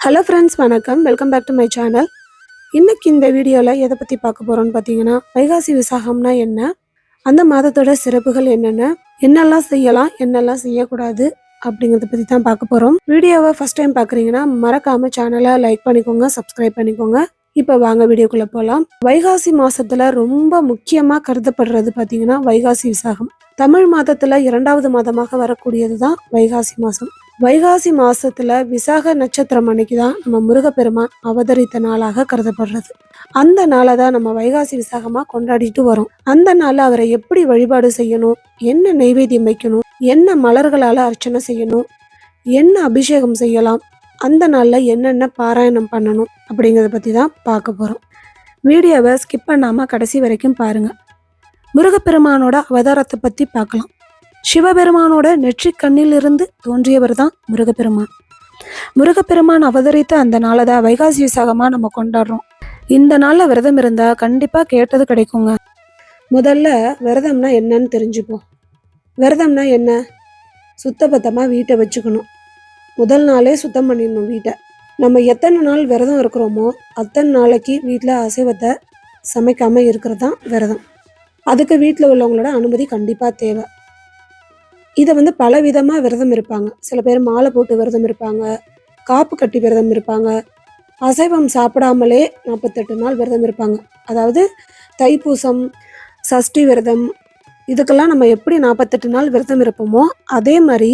Hello friends வணக்கம். Welcome back to my channel இன்னைக்கு இந்த வீடியோவில் எதை பற்றி பார்க்க போகிறோம்னு பார்த்தீங்கன்னா வைகாசி விசாகம்னா என்ன? அந்த மாதத்தோட சிறப்புகள் என்னென்ன? என்னெல்லாம் செய்யலாம் என்னெல்லாம் செய்யக்கூடாது அப்படிங்கிறத பற்றி தான் பார்க்க போகிறோம் வீடியோவை ஃபஸ்ட் டைம் பார்க்குறீங்கன்னா மறக்காமல் சேனலை லைக் பண்ணிக்கோங்க சப்ஸ்கிரைப் பண்ணிக்கோங்க. இப்போ வாங்க வீடியோக்குள்ளே போகலாம் வைகாசி மாதத்தில் ரொம்ப முக்கியமாக கருதப்படுறது பார்த்தீங்கன்னா வைகாசி விசாகம். தமிழ் மாதத்தில் இரண்டாவது மாதமாக வரக்கூடியது தான் வைகாசி மாதம் வைகாசி மாசத்துல விசாக நட்சத்திரம் அன்னைக்கு தான் நம்ம முருகப்பெருமான் அவதரித்த நாளாக கருதப்படுறது. அந்த நாளை தான் நம்ம வைகாசி விசாகமா கொண்டாடிட்டு வரோம். அந்த நாள்ல அவரை எப்படி வழிபாடு செய்யணும்? என்ன நைவேத்தியம் வைக்கணும்? என்ன மலர்களால அர்ச்சனை செய்யணும்? என்ன அபிஷேகம் செய்யலாம்? அந்த நாள்ல என்னென்ன பாராயணம் பண்ணணும்? அப்படிங்கிறத பத்தி தான் பார்க்க போறோம். வீடியோவை ஸ்கிப் பண்ணாம கடைசி வரைக்கும் பாருங்க. முருகப்பெருமானோட அவதாரத்தை பத்தி பார்க்கலாம். சிவபெருமானோட நெற்றிக் கண்ணிலிருந்து தோன்றியவர் தான் முருகப்பெருமான். முருகப்பெருமான் அவதரித்த அந்த நாளை தான் வைகாசி விசாகமாக நம்ம கொண்டாடுறோம். இந்த நாளில் விரதம் இருந்தால் கண்டிப்பாக கேட்டது கிடைக்குங்க. முதல்ல விரதம்னா என்னன்னு தெரிஞ்சுப்போம். விரதம்னா என்ன? சுத்தபத்தமாக வீட்டை வச்சுக்கணும். முதல் நாளே சுத்தம் பண்ணிடணும் வீட்டை. நம்ம எத்தனை நாள் விரதம் இருக்கிறோமோ அத்தனை நாளைக்கு வீட்டில் அசைவத்தை சமைக்காமல் இருக்கிறது தான் விரதம். அதுக்கு வீட்டில் உள்ளவங்களோட அனுமதி கண்டிப்பாக தேவை. இதை வந்து பல விதமாக விரதம் இருப்பாங்க. சில பேர் மாலை போட்டு விரதம் இருப்பாங்க. காப்பு கட்டி விரதம் இருப்பாங்க. அசைவம் சாப்பிடாமலே நாற்பத்தெட்டு நாள் விரதம் இருப்பாங்க. அதாவது தைப்பூசம் சஷ்டி விரதம் இதுக்கெல்லாம் நம்ம எப்படி நாற்பத்தெட்டு நாள் விரதம் இருப்போமோ அதே மாதிரி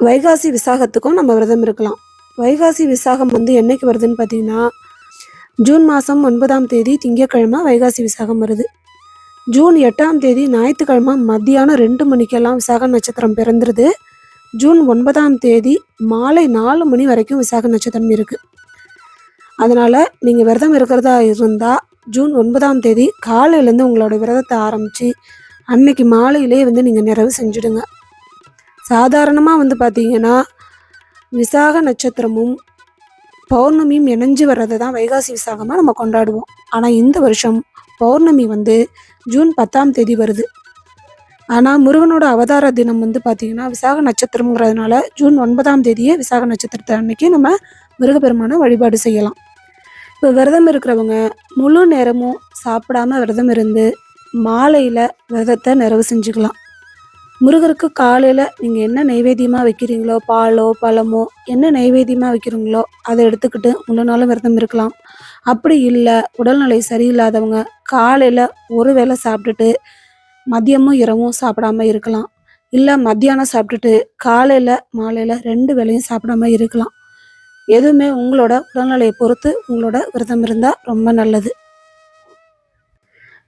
வைகாசி விசாகத்துக்கும் நம்ம விரதம் இருக்கலாம். வைகாசி விசாகம் வந்து என்னைக்கு வருதுன்னு பார்த்தீங்கன்னா ஜூன் மாதம் ஒன்பதாம் தேதி திங்கக்கிழமை வைகாசி விசாகம் வருது. ஜூன் எட்டாம் தேதி ஞாயிற்றுக்கிழமை மத்தியானம் ரெண்டு மணிக்கெல்லாம் விசாக நட்சத்திரம் பிறந்துருது. ஜூன் ஒன்பதாம் தேதி மாலை நாலு மணி வரைக்கும் விசாக நட்சத்திரம் இருக்குது அதனால் நீங்கள் விரதம் இருக்கிறதா இருந்தால் ஜூன் ஒன்பதாம் தேதி காலையிலேருந்து உங்களோட விரதத்தை ஆரம்பித்து அன்னைக்கு மாலையிலே வந்து நீங்கள் நிறைவு செஞ்சுடுங்க. சாதாரணமாக வந்து பார்த்தீங்கன்னா விசாக நட்சத்திரமும் பௌர்ணமியும் இணைஞ்சு வர்றதை தான் வைகாசி விசாகமாக நம்ம கொண்டாடுவோம். ஆனால் இந்த வருஷம் பௌர்ணமி வந்து ஜூன் பத்தாம் தேதி வருது. ஆனால் முருகனோட அவதார தினம் வந்து பார்த்தீங்கன்னா விசாக நட்சத்திரம்ங்கிறதுனால ஜூன் ஒன்பதாம் தேதியே விசாக நட்சத்திரத்தை அன்னைக்கு நம்ம முருகப்பெருமானை வழிபாடு செய்யலாம். இப்போ விரதம் இருக்கிறவங்க முழு நேரமும் சாப்பிடாம விரதம் இருந்து மாலையில் விரதத்தை நிறைவு செஞ்சுக்கலாம். முருகருக்கு காலையில் நீங்கள் என்ன நைவேத்தியமாக வைக்கிறீங்களோ பாலோ பழமோ என்ன நைவேத்தியமாக வைக்கிறீங்களோ அதை எடுத்துக்கிட்டு முழு நாளும் விரதம் இருக்கலாம். அப்படி இல்லை உடல்நிலை சரியில்லாதவங்க காலையில் ஒரு வேளை சாப்பிட்டுட்டு மதியமும் இரவும் சாப்பிடாம இருக்கலாம். இல்லை மத்தியானம் சாப்பிட்டுட்டு காலையில் மாலையில் ரெண்டு வேளையும் சாப்பிடாம இருக்கலாம். எதுவுமே உங்களோட உடல்நிலையை பொறுத்து உங்களோட விரதம் இருந்தால் ரொம்ப நல்லது.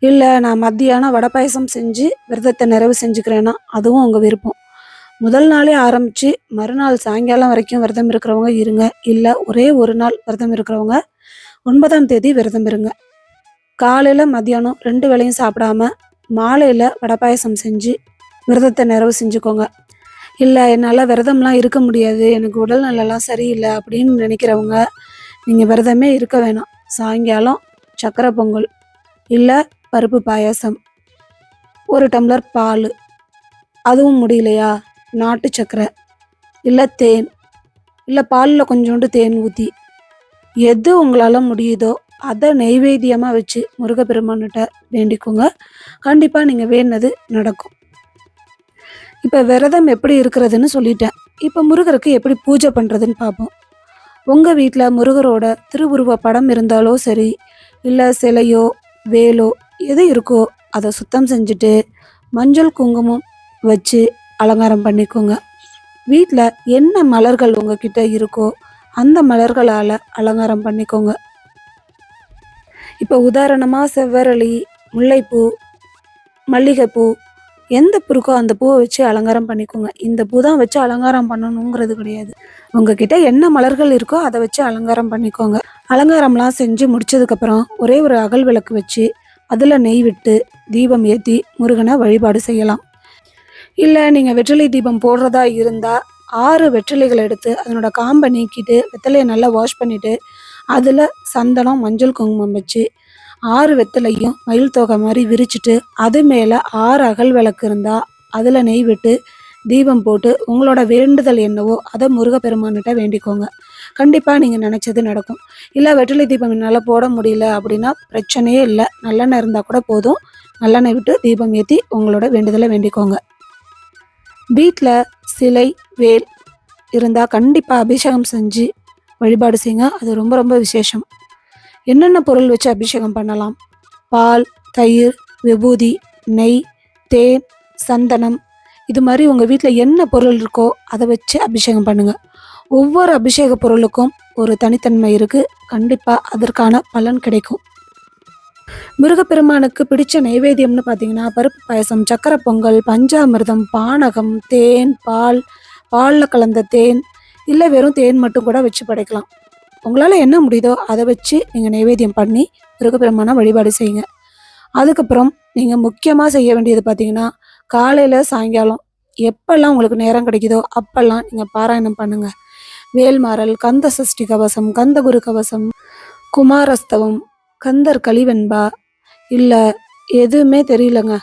இல்லை நான் மத்தியானம் வடை பாயசம் செஞ்சு விரதத்தை நிறைவு செஞ்சுக்கிறேன்னா அதுவும் உங்கள் விருப்பம். முதல் நாளே ஆரம்பித்து மறுநாள் சாயங்காலம் வரைக்கும் விரதம் இருக்கிறவங்க இருங்க. இல்லை ஒரே ஒரு நாள் விரதம் இருக்கிறவங்க ஒன்பதாம் தேதி விரதம் இருங்க. காலையில் மத்தியானம் ரெண்டு வேளையும் சாப்பிடாம மாலையில் வடை பாயசம் செஞ்சு விரதத்தை நிறைவு செஞ்சுக்கோங்க. இல்லை என்னால் விரதம்லாம் இருக்க முடியாது. எனக்கு உடல்நலம்லாம் சரியில்லை அப்படின்னு நினைக்கிறவங்க நீங்கள் விரதமே இருக்க வேணாம். சாயங்காலம் சக்கரை பொங்கல். இல்லை பருப்பு பாயாசம் ஒரு டம்ளர் பால். அதுவும் முடியலையா? நாட்டு சக்கரை. இல்லை தேன். இல்லை பாலில் கொஞ்சோண்டு தேன் ஊற்றி எது உங்களால் முடியுதோ அதை நெய்வேத்தியமாக வச்சு முருகப்பெருமான்கிட்ட வேண்டிக்கோங்க. கண்டிப்பாக நீங்கள் வேண்டினது நடக்கும். இப்போ விரதம் எப்படி இருக்கிறதுன்னு சொல்லிட்டேன். இப்போ முருகருக்கு எப்படி பூஜை பண்ணுறதுன்னு பார்ப்போம் உங்கள் வீட்டில் முருகரோட திருவுருவ படம் இருந்தாலோ சரி இல்லை சிலையோ வேலோ எது இருக்கோ அதை சுத்தம் செஞ்சுட்டு மஞ்சள் குங்குமம் வச்சு அலங்காரம் பண்ணிக்கோங்க. வீட்டில் என்ன மலர்கள் உங்ககிட்ட இருக்கோ அந்த மலர்களால் அலங்காரம் பண்ணிக்கோங்க. இப்போ உதாரணமாக செவ்வரளி முல்லைப்பூ மல்லிகைப்பூ எந்த பூ இருக்கோ அந்த பூவை வச்சு அலங்காரம் பண்ணிக்கோங்க. இந்த பூ தான் வச்சு அலங்காரம் பண்ணணுங்கிறது கிடையாது. உங்ககிட்ட என்ன மலர்கள் இருக்கோ அதை வச்சு அலங்காரம் பண்ணிக்கோங்க. அலங்காரம்லாம் செஞ்சு முடிச்சதுக்கப்புறம் ஒரே ஒரு அகல் விளக்கு வச்சு அதில் நெய் விட்டு தீபம் ஏற்றி முருகனை வழிபாடு செய்யலாம். இல்லை நீங்கள் வெற்றிலை தீபம் போடுறதா இருந்தால் ஆறு வெற்றிலைகள் எடுத்து அதனோட காம்பை நீக்கிட்டு வெத்தலையை நல்லா வாஷ் பண்ணிவிட்டு அதில் சந்தனம் மஞ்சள் குங்குமம் வச்சு ஆறு வெத்தலையும் மயில் தொகை மாதிரி விரிச்சிட்டு அது மேலே ஆறு அகல் விளக்கு இருந்தால் அதில் நெய் விட்டு தீபம் போட்டு உங்களோட வேண்டுதல் என்னவோ அதை முருகப்பெருமான்கிட்ட வேண்டிக்கோங்க. கண்டிப்பாக நீங்கள் நினச்சது நடக்கும். இல்லை வெற்றிலை தீபம் என்னால் போட முடியல அப்படின்னா பிரச்சனையே இல்லை. நல்லெண்ணெய் இருந்தால் கூட போதும். நல்லெண்ணெய் விட்டு தீபம் ஏற்றி உங்களோட வேண்டுதலை வேண்டிக்கோங்க. வீட்டில் சிலை வேல் இருந்தால் கண்டிப்பாக அபிஷேகம் செஞ்சு வழிபாடு செய்யுங்க. அது ரொம்ப ரொம்ப விசேஷம். என்னென்ன பொருள் வச்சு அபிஷேகம் பண்ணலாம்? பால் தயிர் விபூதி நெய் தேன் சந்தனம். இது மாதிரி உங்கள் வீட்டில் என்ன பொருள் இருக்கோ அதை வச்சு அபிஷேகம் பண்ணுங்கள் ஒவ்வொரு அபிஷேக பொருளுக்கும் ஒரு தனித்தன்மை இருக்குது கண்டிப்பாக அதற்கான பலன் கிடைக்கும். முருகப்பெருமானுக்கு பிடிச்ச நைவேத்தியம்னு பார்த்தீங்கன்னா பருப்பு பாயசம் சக்கரை பொங்கல் பஞ்சாமிர்தம் பானகம் தேன் பால் பாலில் கலந்த தேன் இல்லை வெறும் தேன் மட்டும் கூட வச்சு படைக்கலாம். உங்களால் என்ன முடியுதோ அதை வச்சு நீங்கள் நைவேத்தியம் பண்ணி முருகப்பெருமானை வழிபாடு செய்யுங்க. அதுக்கப்புறம் நீங்கள் முக்கியமாக செய்ய வேண்டியது பார்த்தீங்கன்னா காலையில் சாயங்காலம் எப்பெல்லாம் உங்களுக்கு நேரம் கிடைக்குதோ அப்பெல்லாம் நீங்கள் பாராயணம் பண்ணுங்கள் வேல்மாறல் கந்த சஷ்டி கவசம் கந்தகுரு கவசம் குமாரஸ்தவம் கந்தர் கலிவெண்பா இல்லை எதுவுமே தெரியலங்க.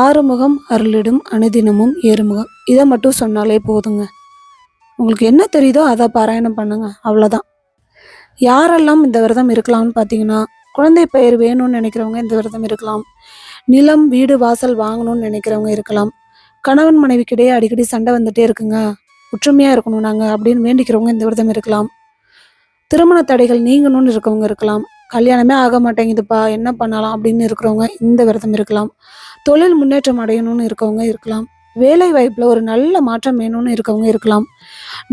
ஆறுமுகம் அருளிடும் அனுதினமும் ஏறுமுகம். இதை மட்டும் சொன்னாலே போதுங்க. உங்களுக்கு என்ன தெரியுதோ அதை பாராயணம் பண்ணுங்க. அவ்வளோதான் யாரெல்லாம் இந்த விரதம் இருக்கலாம்னு பார்த்தீங்கன்னா குழந்தை பெயர் வேணும்னு நினைக்கிறவங்க இந்த விரதம் இருக்கலாம். நிலம் வீடு வாசல் வாங்கணும்னு நினைக்கிறவங்க இருக்கலாம். கணவன் மனைவிக்கிடையே அடிக்கடி சண்டை வந்துட்டே இருக்குங்க. ஒற்றுமையாக இருக்கணும் நாங்கள் அப்படின்னு வேண்டிக்கிறவங்க இந்த விரதம் இருக்கலாம். திருமண தடைகள் நீங்கணும்னு இருக்கவங்க இருக்கலாம். கல்யாணமே ஆக மாட்டேங்குதுப்பா என்ன பண்ணலாம் அப்படின்னு இருக்கிறவங்க இந்த விரதம் இருக்கலாம். தொழில் முன்னேற்றம் அடையணும்னு இருக்கவங்க இருக்கலாம். வேலை வாய்ப்பில் ஒரு நல்ல மாற்றம் வேணும்னு இருக்கவங்க இருக்கலாம்.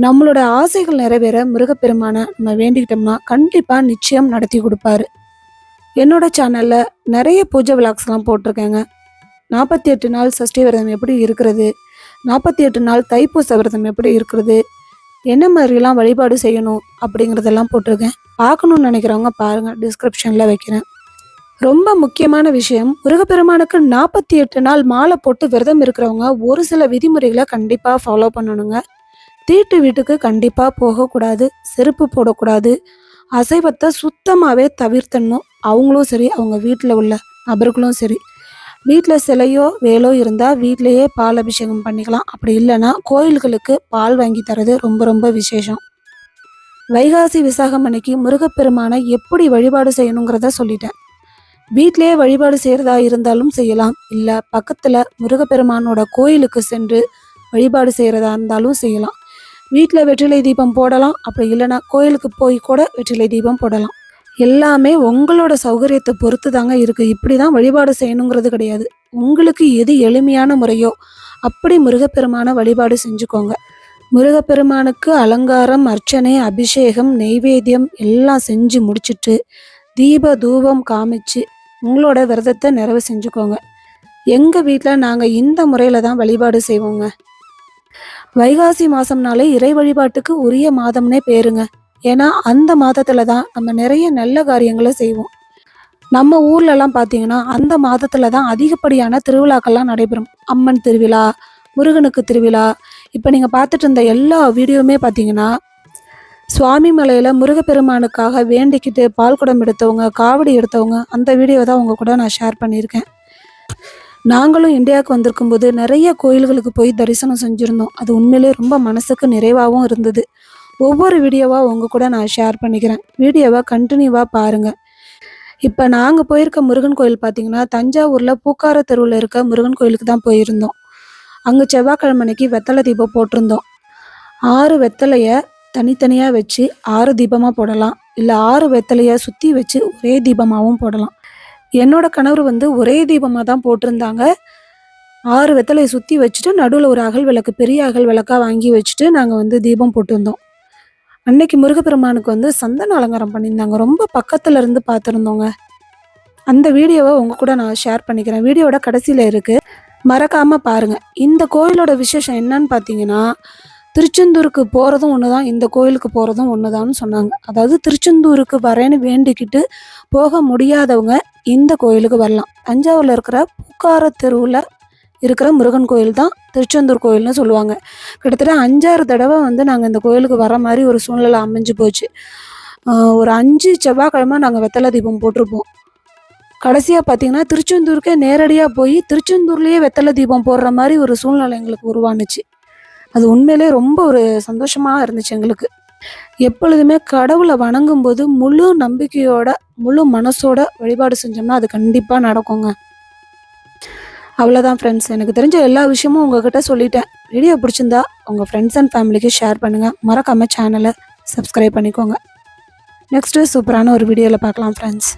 நம்மளோட ஆசைகள் நிறைவேற மிருகப்பெருமான நம்ம வேண்டிக்கிட்டோம்னா கண்டிப்பாக நிச்சயம் நடத்தி கொடுப்பாரு. என்னோட சேனலில் நிறைய பூஜை விளாக்ஸ்லாம் போட்டிருக்கேங்க. நாற்பத்தி எட்டு நாள் சஷ்டி விரதம் எப்படி இருக்கிறது? நாற்பத்தி எட்டு நாள் தைப்பூச விரதம் எப்படி இருக்கிறது? என்ன மாதிரிலாம் வழிபாடு செய்யணும்? அப்படிங்கிறதெல்லாம் போட்டிருக்கேன். பார்க்கணும்னு நினைக்கிறவங்க பாருங்கள் டிஸ்கிரிப்ஷனில் வைக்கிறேன். ரொம்ப முக்கியமான விஷயம் முருகப்பெருமானுக்கு நாற்பத்தி எட்டு நாள் மாலை போட்டு விரதம் இருக்கிறவங்க ஒரு சில விதிமுறைகளை கண்டிப்பாக ஃபாலோ பண்ணணுங்க. தீட்டு வீட்டுக்கு கண்டிப்பாக போகக்கூடாது செருப்பு போடக்கூடாது அசைவத்தை சுத்தமாகவே தவிர்த்தணும். அவங்களும் சரி அவங்க வீட்டில் உள்ள நபர்களும் சரி. வீட்டில் சிலையோ வேலோ இருந்தால் வீட்டிலையே பால் அபிஷேகம் பண்ணிக்கலாம். அப்படி இல்லைன்னா கோயில்களுக்கு பால் வாங்கி தரது ரொம்ப ரொம்ப விசேஷம். வைகாசி விசாகம் அன்னைக்கு முருகப்பெருமானை எப்படி வழிபாடு செய்யணுங்கிறத சொல்லிட்டேன். வீட்டிலேயே வழிபாடு செய்கிறதா இருந்தாலும் செய்யலாம். இல்லை பக்கத்தில் முருகப்பெருமானோட கோயிலுக்கு சென்று வழிபாடு செய்கிறதா இருந்தாலும் செய்யலாம். வீட்டில் வெற்றிலை தீபம் போடலாம். அப்படி இல்லைன்னா கோயிலுக்கு போய் கூட வெற்றிலை தீபம் போடலாம். எல்லாமே உங்களோட சௌகரியத்தை பொறுத்து தாங்க இருக்குது இப்படி தான் வழிபாடு செய்யணுங்கிறது கிடையாது. உங்களுக்கு எது எளிமையான முறையோ அப்படி முருகப்பெருமான வழிபாடு செஞ்சுக்கோங்க. முருகப்பெருமானுக்கு அலங்காரம் அர்ச்சனை அபிஷேகம் நெய்வேத்தியம் எல்லாம் செஞ்சு முடிச்சுட்டு தீப தூபம் காமிச்சு உங்களோட விரதத்தை நிறைவு செஞ்சுக்கோங்க. எங்கள் வீட்டில் நாங்கள் இந்த முறையில் தான் வழிபாடு செய்வோங்க. வைகாசி மாதம்னாலே இறை வழிபாட்டுக்கு உரிய மாதம்னே பேருங்க. ஏன்னா அந்த மாதத்துல தான் நம்ம நிறைய நல்ல காரியங்களை செய்வோம். நம்ம ஊர்லலாம் பார்த்தீங்கன்னா அந்த மாதத்துல தான் அதிகப்படியான திருவிழாக்கள்லாம் நடைபெறும். அம்மன் திருவிழா முருகனுக்கு திருவிழா. இப்போ நீங்கள் பார்த்துட்டு இருந்த எல்லா வீடியோவுமே பார்த்தீங்கன்னா சுவாமி மலையில் முருகப்பெருமானுக்காக வேண்டிக்கிட்டு பால் குடம் எடுத்தவங்க காவடி எடுத்தவங்க அந்த வீடியோ தான் உங்க கூட நான் ஷேர் பண்ணியிருக்கேன். நாங்களும் இந்தியாவுக்கு வந்திருக்கும்போது நிறைய கோயில்களுக்கு போய் தரிசனம் செஞ்சுருந்தோம். அது உண்மையிலே ரொம்ப மனசுக்கு நிறைவாகவும் இருந்தது. ஒவ்வொரு வீடியோவாக உங்கள் கூட நான் ஷேர் பண்ணிக்கிறேன். வீடியோவை கண்டினியூவாக பாருங்கள் இப்போ நாங்கள் போயிருக்க முருகன் கோயில் பார்த்தீங்கன்னா தஞ்சாவூரில் பூக்கார தெருவில் இருக்க முருகன் கோயிலுக்கு தான் போயிருந்தோம். அங்கே செவ்வாய்க்கிழமைக்கு வெத்தலை தீபம் போட்டிருந்தோம். ஆறு வெத்தலையை தனித்தனியாக வச்சு ஆறு தீபமாக போடலாம். இல்லை ஆறு வெத்தலையை சுற்றி வச்சு ஒரே தீபமாகவும் போடலாம். என்னோட கணவர் வந்து ஒரே தீபமாக தான் போட்டிருந்தாங்க. ஆறு வெத்தலையை சுற்றி வச்சுட்டு நடுவில் ஒரு அகல் விளக்கு பெரிய அகல் விளக்காக வாங்கி வச்சுட்டு நாங்கள் வந்து தீபம் போட்டிருந்தோம். அன்னைக்கு முருகப்பெருமானுக்கு வந்து சந்தன அலங்காரம் பண்ணியிருந்தாங்க. ரொம்ப பக்கத்துல இருந்து பார்த்துருந்தோங்க. அந்த வீடியோவை உங்க கூட நான் ஷேர் பண்ணிக்கிறேன். வீடியோவோட கடைசியில் இருக்கு. மறக்காம பாருங்க. இந்த கோயிலோட விசேஷம் என்னன்னு பார்த்தீங்கன்னா திருச்செந்தூருக்கு போகிறதும் ஒன்று தான் இந்த கோயிலுக்கு போகிறதும் ஒன்று தான் சொன்னாங்க. அதாவது திருச்செந்தூருக்கு வரேன்னு வேண்டிக்கிட்டு போக முடியாதவங்க இந்த கோயிலுக்கு வரலாம். தஞ்சாவூரில் இருக்கிற புக்கார தெருவில் இருக்கிற முருகன் கோயில் தான் திருச்செந்தூர் கோயில்னு சொல்லுவாங்க. கிட்டத்தட்ட அஞ்சாறு தடவை வந்து நாங்கள் இந்த கோயிலுக்கு வர மாதிரி ஒரு சூழ்நிலை அமைஞ்சு போச்சு. ஒரு அஞ்சு செவ்வாய்க்கிழமை நாங்கள் வெத்தலை தீபம் போட்டிருப்போம். கடைசியாக பார்த்தீங்கன்னா திருச்செந்தூருக்கே நேரடியாக போய் திருச்செந்தூர்லேயே வெத்தலை தீபம் போடுற மாதிரி ஒரு சூழ்நிலை எங்களுக்கு உருவானுச்சு. அது உண்மையிலே ரொம்ப ஒரு சந்தோஷமாக இருந்துச்சு எங்களுக்கு. எப்பொழுதுமே கடவுளை வணங்கும் போது முழு நம்பிக்கையோட முழு மனசோட வழிபாடு செஞ்சோம்னா அது கண்டிப்பாக நடக்குங்க. அவ்வளோதான் ஃப்ரெண்ட்ஸ் எனக்கு தெரிஞ்ச எல்லா விஷயமும் உங்ககிட்ட சொல்லிட்டேன். வீடியோ பிடிச்சிருந்தா உங்கள் ஃப்ரெண்ட்ஸ் அண்ட் ஃபேமிலிக்கு ஷேர் பண்ணுங்கள் மறக்காமல் சேனலை சப்ஸ்கிரைப் பண்ணிக்கோங்க. நெக்ஸ்ட்டு சூப்பரான ஒரு வீடியோவில் பார்க்கலாம் ஃப்ரெண்ட்ஸ்